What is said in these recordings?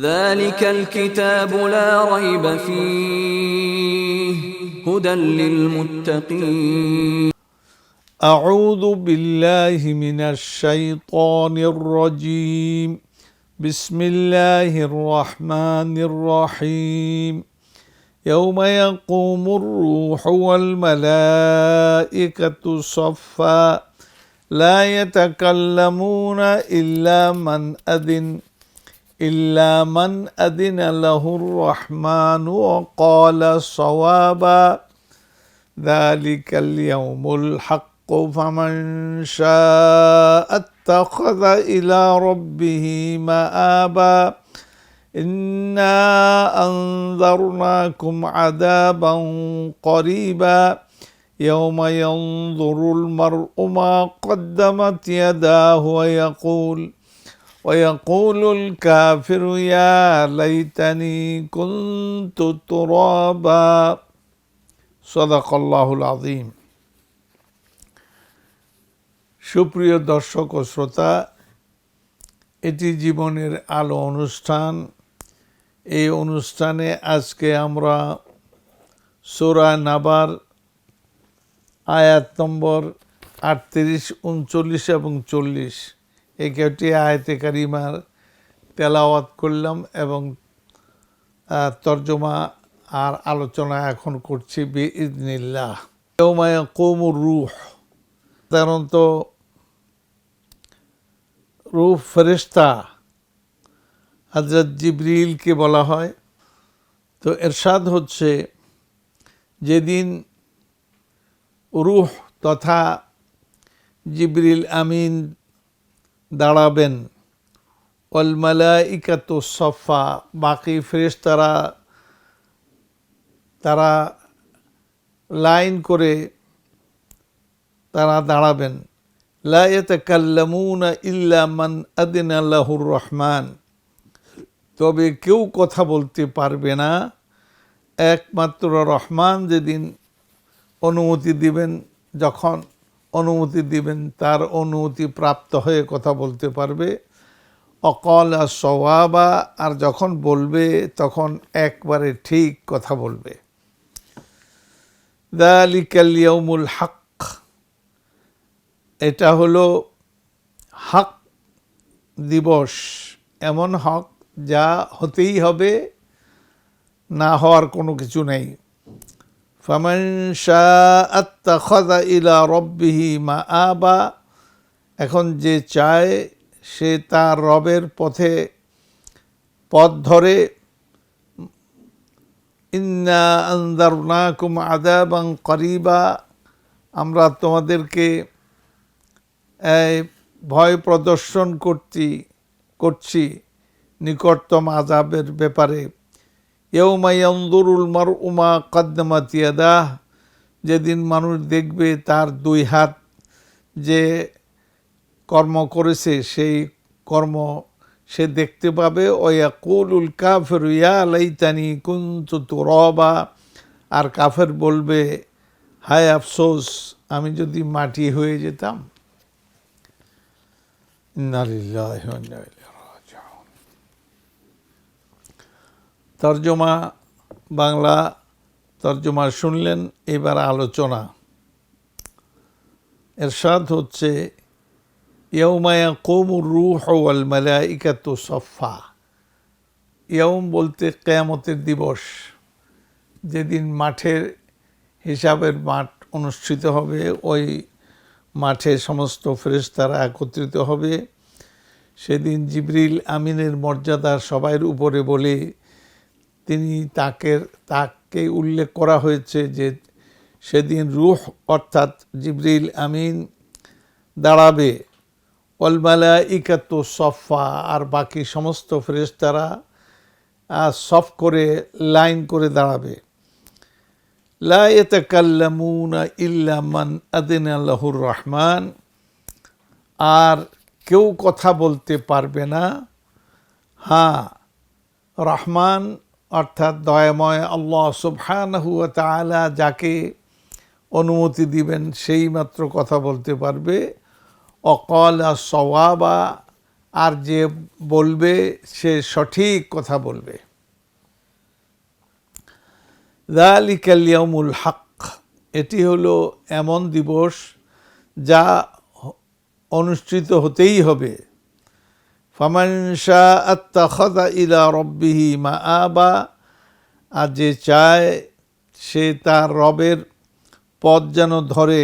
ذلك الكتاب لا ريب فيه هدى للمتقين. أعوذ بالله من الشيطان الرجيم. بسم الله الرحمن الرحيم. يوم يقوم الروح والملائكة صفا لا يتكلمون إلا من أذن. إلا من أذن له الرحمن وقال صوابا. ذلك اليوم الحق فمن شاء اتخذ إلى ربه مآبا. إنا أنذرناكم عذابا قريبا. يوم ينظر المرء ما قدمت يداه ويقول ويقول الكافر يا ليتني كنت ترابا صدق الله العظيم সুপ্রিয় দর্শক ও শ্রোতা এটি জীবনের আলো অনুষ্ঠান এই অনুষ্ঠানে আজকে আমরা সোরা নাবার আয়াত নম্বর আটত্রিশ উনচল্লিশ এবং চল্লিশ এই কয়েকটি আয়াতে কারিমার তেলাওয়াত করলাম এবং তর্জমা আর আলোচনা এখন করছি বি ইদনিল্লাহ কৌমুর রুহ। সাধারণত রুহ ফেরেস্তা হজরত জিবরিলকে বলা হয়। তো এরশাদ হচ্ছে যেদিন রুহ তথা জিবরিল আমিন দাঁড়াবেন। ওয়াল মালাইকাত সফা বাকি ফ্রেশ তারা তারা লাইন করে তারা দাঁড়াবেন। লা ইয়াতাকাল্লামুনা ইল্লা মান আদিনা লাহুর রহমান। তবে কেউ কথা বলতে পারবে না। একমাত্র রহমান যেদিন অনুমতি দিবেন যখন অনুমতি দিবেন, তার অনুমতি প্রাপ্ত হয়ে কথা বলতে পারবে। অকল আর সওয়াবা, আর যখন বলবে, তখন একবারে ঠিক কথা বলবে। দালিকাল ইয়াউমুল হক, এটা হলো হক দিবস, এমন হক যা হতেই হবে, না হওয়ার কোনো কিছু নেই। ফামান আত্মাখদা ইলা রব্বিহি মা আবা এখন যে চায় সে তার রবের পথে পথ ধরে, ইন্না আন্দারনাকুম আদাবাং করিবা আমরা তোমাদেরকে ভয় প্রদর্শন করছি করছি নিকটতম আজাবের ব্যাপারে। ইয়ৌমাইন্দুরুল মার উমা কদ্দমাতিয়াদাহ যেদিন মানুষ দেখবে তার দুই হাত যে কর্ম করেছে, সেই কর্ম সে দেখতে পাবে। ওয়া কুলুল কাফের ইয়া লাইতানি কুন্তু তুরবা আর কাফের বলবে, হায় আফসোস, আমি যদি মাটি হয়ে যেতাম। ইন্না লিল্লাহি ওয়া ইন্না ইলাইহি রাজিউন তর্জমা বাংলা তর্জমা শুনলেন, এবার আলোচনা। এরশাদ হচ্ছে ইয়ৌমায়া কৌমুর রুহ ওয়াল মালাইকাতু সফা ইয়ৌম বলতে কেয়ামতের দিবস। যেদিন মাঠের হিসাবের মাঠ অনুষ্ঠিত হবে, ওই মাঠে সমস্ত ফেরেশতারা একত্রিত হবে। সেদিন জিবরিল আমিনের মর্যাদা সবাইয়ের উপরে বলে তিনি তাকে তাকে উল্লেখ করা হয়েছে যে সেদিন রুহ অর্থাৎ জিবরিল আমিন দাঁড়াবে। অলমালা ইকাত সফা আর বাকি সমস্ত ফেরেশতারা সফ করে, লাইন করে দাঁড়াবে। লা ইয়াতাকাল্লামুনা ইল্লা মান আদিনা লাহুর রহমান, আর কেউ কথা বলতে পারবে না। হ্যাঁ রহমান অর্থাৎ দয়াময় আল্লাহ সুবহানাহু ওয়া তাআলা যাকে অনুমতি দিবেন সেই মাত্র কথা বলতে পারবে। অকল সওয়াবা, আর যে বলবে সে সঠিক কথা বলবে। দালিকাল ইয়ামুল হক, এটি হলো এমন দিবস যা অনুষ্ঠিত হতেই হবে। ফামানশা আত্মাখদা ইলা রব্বিহি মা আবা আর যে চায় সে তার রবের পথ যেন ধরে।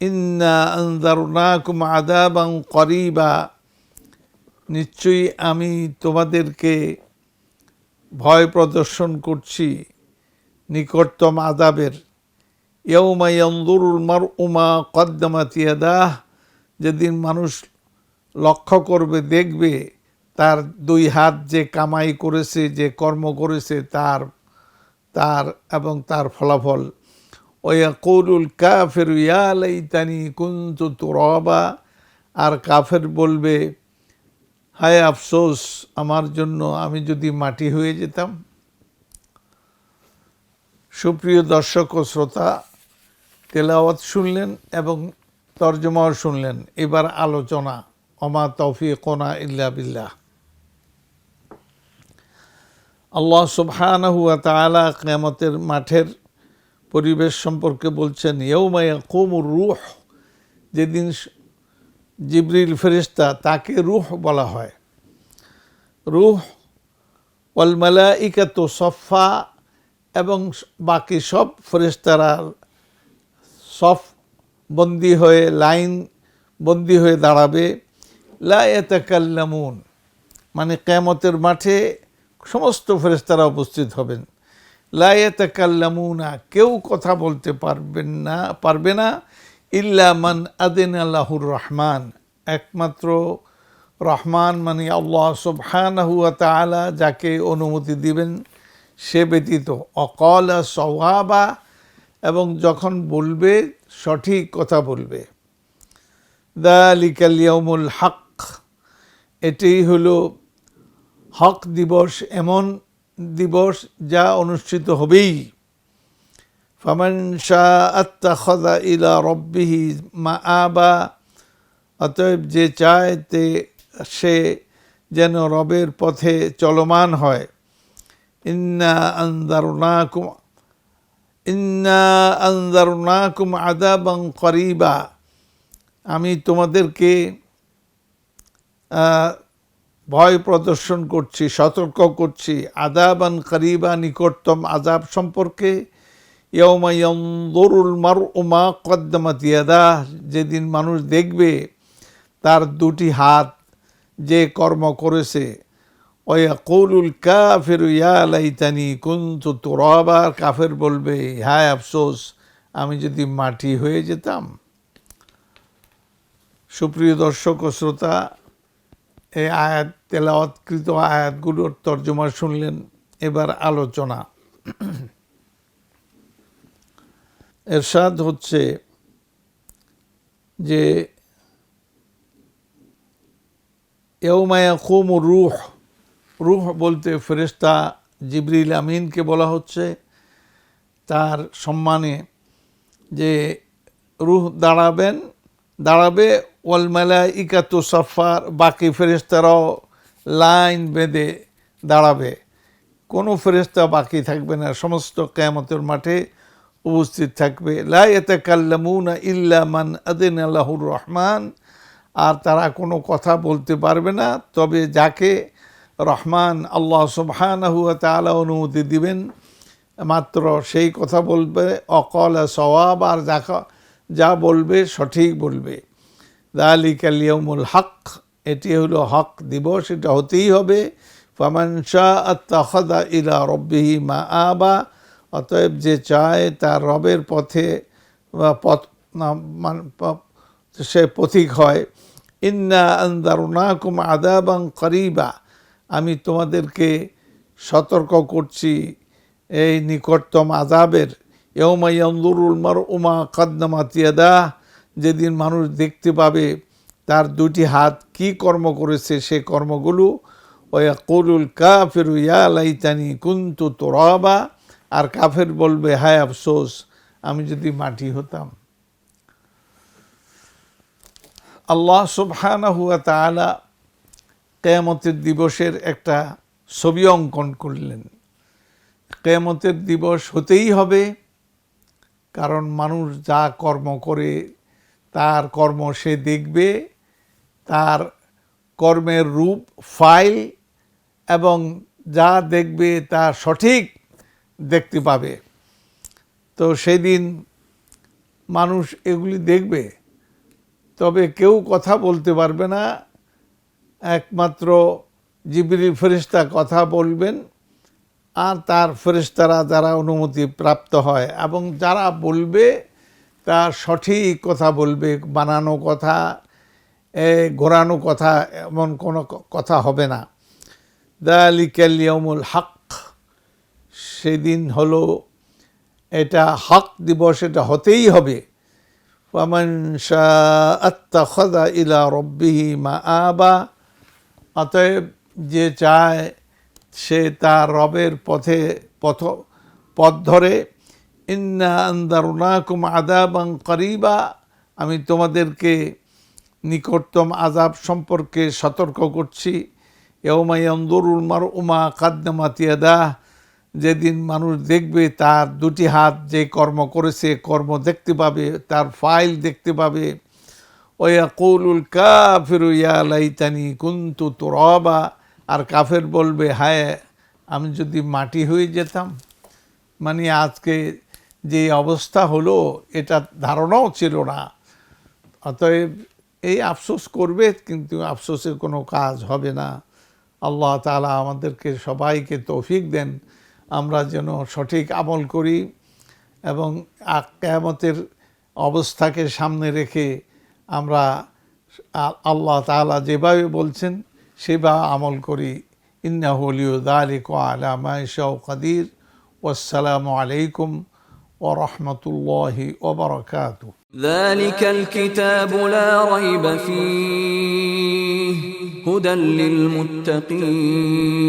ইন্না আন্দারুনাকুম আদাবাং করিবা, নিশ্চয়ই আমি তোমাদেরকে ভয় প্রদর্শন করছি নিকটতম আদাবের ইয়ৌমা ইয়ন্দুরুল মার উমা কদ্দামাতিয়াদাহ যেদিন মানুষ লক্ষ্য করবে, দেখবে তার দুই হাত যে কামাই করেছে, যে কর্ম করেছে, তার তার এবং তার ফলাফল। ওয়া কৌরুল কাফের ইয়ালাইতানি কুন্তু তুরবা। আর কাফের বলবে, হায় আফসোস, আমার জন্য আমি যদি মাটি হয়ে যেতাম। সুপ্রিয় দর্শক ও শ্রোতা, তেলাওয়াত শুনলেন এবং তর্জমাও শুনলেন। এবার আলোচনা। অমা তৌফিকনা ইল্লা বিল্লাহ আল্লাহ সুবহানাহু ওয়া তাআলা কিয়ামতের মাঠের পরিবেশ সম্পর্কে বলছেন ইয়ৌমা ইয়াকুমুর রুহ যেদিন জিবরিল ফেরেশতা তাকে রুহ বলা হয়। রূহ ওয়াল মালাইকাতু সফা এবং বাকি সব ফেরেশতারা সফ বন্দি হয়ে, লাইন বন্দি হয়ে দাঁড়াবে। লা ইয়াতাকাল্লামুন মানে কেয়ামতের মাঠে সমস্ত ফেরেশতারা উপস্থিত হবেন। লা ইয়াতাকাল্লামুনা, কেউ কথা বলতে পারবেন না, পারবে না, ইল্লা মান আদিন আল্লাহুর রহমান, একমাত্র রহমান মানে আল্লাহ সুবহানাহু ওয়া তাআলা যাকে অনুমতি দিবেন, সে ব্যতীত। অকল সওয়াবা, এবং যখন বলবে, সঠিক কথা বলবে। দালিকাল ইয়াউমুল হক এটাই হলো হক দিবস, এমন দিবস যা অনুষ্ঠিত হবেই। ফামান শাহ আত্মাখদা ইলা রব্বিহি মা আবা অতএব যে চায় তে সে যেন রবের পথে চলমান হয়। ইন্না আন্দারুনাকুম ইন্না আন্দারুনাকুম আদাবাং করিবা। আমি তোমাদেরকে ভয় প্রদর্শন করছি, সতর্ক করছি। আদাবান করিবা নিকটতম আজাব সম্পর্কে মার উমা কদ্দামাতিয়াদা যেদিন মানুষ দেখবে তার দুটি হাত যে কর্ম করেছে। ওয়া কৌলুল কাফের, ইয়া লাইতানি কুন্তু তোরবা কাফের বলবে, হায় আফসোস, আমি যদি মাটি হয়ে যেতাম। সুপ্রিয় দর্শক ও শ্রোতা এই আয়াত তেলাওয়াতকৃত আয়াতগুলোর তর্জমা শুনলেন। এবার আলোচনা। এরশাদ হচ্ছে যে এওমায়া কুম রুহ রুহ বলতে ফেরেশতা জিবরিল আমিনকে বলা হচ্ছে। তার সম্মানে যে রুহ দাঁড়াবেন দাঁড়াবে, ওয়াল মেলা ইকাতু সাফার, বাকি ফেরেশতারাও লাইন বেঁধে দাঁড়াবে। কোনো ফেরেশতা বাকি থাকবে না। সমস্ত কেয়ামতের মাঠে উপস্থিত থাকবে। লা ইয়াতাকাল্লামুনা ইল্লা মান আদিন আল্লাহুর রহমান। আর তারা কোনো কথা বলতে পারবে না। তবে যাকে রহমান আল্লাহ সুবহানাহু ওয়া তাআলা অনুমতি দিবেন, মাত্র সেই কথা বলবে। অকল সওয়াব, আর যা যা বলবে সঠিক বলবে। দালিকাল হক এটি হলো হক দিবস এটা হতেই হবে। ফামান শাহ ইলা রব্বিহি মা আবা অতএব যে চায় তার রবের পথে বা পথ না, সে পথিক হয়। ইন্না আন্দারুনাকুম আদাবাং করিবা আমি তোমাদেরকে সতর্ক করছি এই নিকটতম আজাবের ইয়মা ইয়ান্দুরুল মার উমা কদ্দামাতিয়াদা যেদিন মানুষ দেখতে পাবে তার দুটি হাত কি কর্ম করেছে সে কর্মগুলো ওয়া কৌলুল কাফের ইয়া লাইতানি কুন্তু তোরাবা আর কাফের বলবে, হায় আফসোস, আমি যদি মাটি হতাম। আল্লাহ সুবহানাহুয়া তাআলা কেয়ামতের দিবসের একটা ছবি অঙ্কন করলেন। কেয়ামতের দিবস হতেই হবে। কারণ মানুষ যা কর্ম করে, তার কর্ম সে দেখবে, তার কর্মের রূপ ফাইল এবং যা দেখবে তা সঠিক দেখতে পাবে। তো সেদিন মানুষ এগুলি দেখবে। তবে কেউ কথা বলতে পারবে না। একমাত্র জিবিরি ফেরিস্তা কথা বলবেন। আর তার ফেরেশতারা যারা অনুমতি প্রাপ্ত হয় এবং যারা বলবে, তা সঠিক কথা বলবে, বানানো কথা ঘোরানো কথা এমন কোনো কথা হবে না। দালিকাল ইয়াউমুল হক, সেদিন হলো এটা হক দিবস, এটা হতেই হবে। আত্মাখদা ইলা রব্বিহি মা আবা অতএব যে চায় সে তার রবের পথে পথ পথ ধরে, ইন্না আন্দারুনাকুম আদাবাং করিবা আমি তোমাদেরকে নিকটতম আজাব সম্পর্কে সতর্ক করছি। এওমাই অন্দরুল মার উমা কাদ্দামাতিয়াদা যেদিন মানুষ দেখবে তার দুটি হাত যে কর্ম করেছে, কর্ম দেখতে পাবে, তার ফাইল দেখতে পাবে। ওয়াকুলুল কাফিরু ইয়া লাইতানি কুন্তু তুরাবা আর কাফের বলবে, হায়, আমি যদি মাটি হয়ে যেতাম মানে আজকে যে অবস্থা হলো, এটা ধারণাও ছিল না। অতএব এই আফসোস করবে, কিন্তু আফসোসের কোনো কাজ হবে না। আল্লাহ তাআলা আমাদেরকে সবাইকে তৌফিক দেন। আমরা যেন সঠিক আমল করি এবং কেয়ামতের অবস্থাকে সামনে রেখে আমরা আল্লাহ তাআলা যেভাবে বলছেন সেভাবে আমল করি ইন্না হলিউ দালিক আলামা ইশাউ কাদির ওয়াসসালামু আলাইকুম ওরহমতুল্লাহি ওবরকাতু ذلك الكتاب لا ريب فيه هدى للمتقين